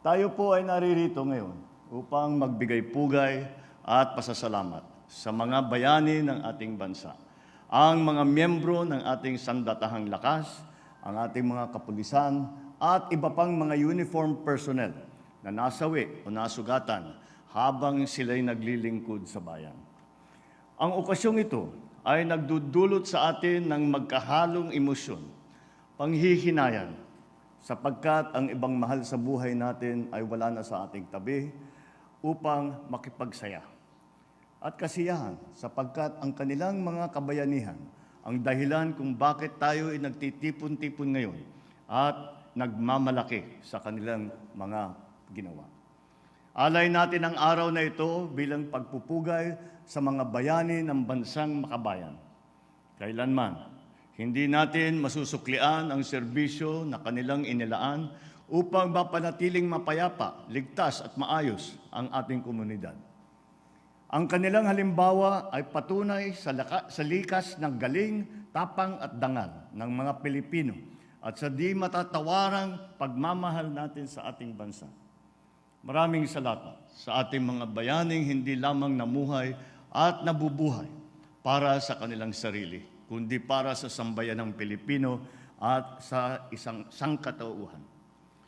Tayo po ay naririto ngayon upang magbigay pugay at pasasalamat sa mga bayani ng ating bansa. Ang mga miyembro ng ating sandatahang lakas, ang ating mga kapulisan, at iba pang mga uniform personnel na nasawi o nasugatan habang sila'y naglilingkod sa bayan. Ang okasyong ito ay nagdudulot sa atin ng magkahalong emosyon, panghihinayan, sapagkat ang ibang mahal sa buhay natin ay wala na sa ating tabi upang makipagsaya. At kasiyahan sapagkat ang kanilang mga kabayanihan ang dahilan kung bakit tayo ay nagtitipon-tipon ngayon at nagmamalaki sa kanilang mga ginawa. Alay natin ang araw na ito bilang pagpupugay sa mga bayani ng bansang makabayan. Kailanman, hindi natin masusuklian ang serbisyo na kanilang inilaan upang mapanatiling mapayapa, ligtas at maayos ang ating komunidad. Ang kanilang halimbawa ay patunay sa, laka, sa likas ng galing, tapang at dangal ng mga Pilipino at sa di matatawarang pagmamahal natin sa ating bansa. Maraming salamat sa ating mga bayaning hindi lamang namuhay at nabubuhay para sa kanilang sarili, kundi para sa sambayan ng Pilipino at sa isang sangkatauhan.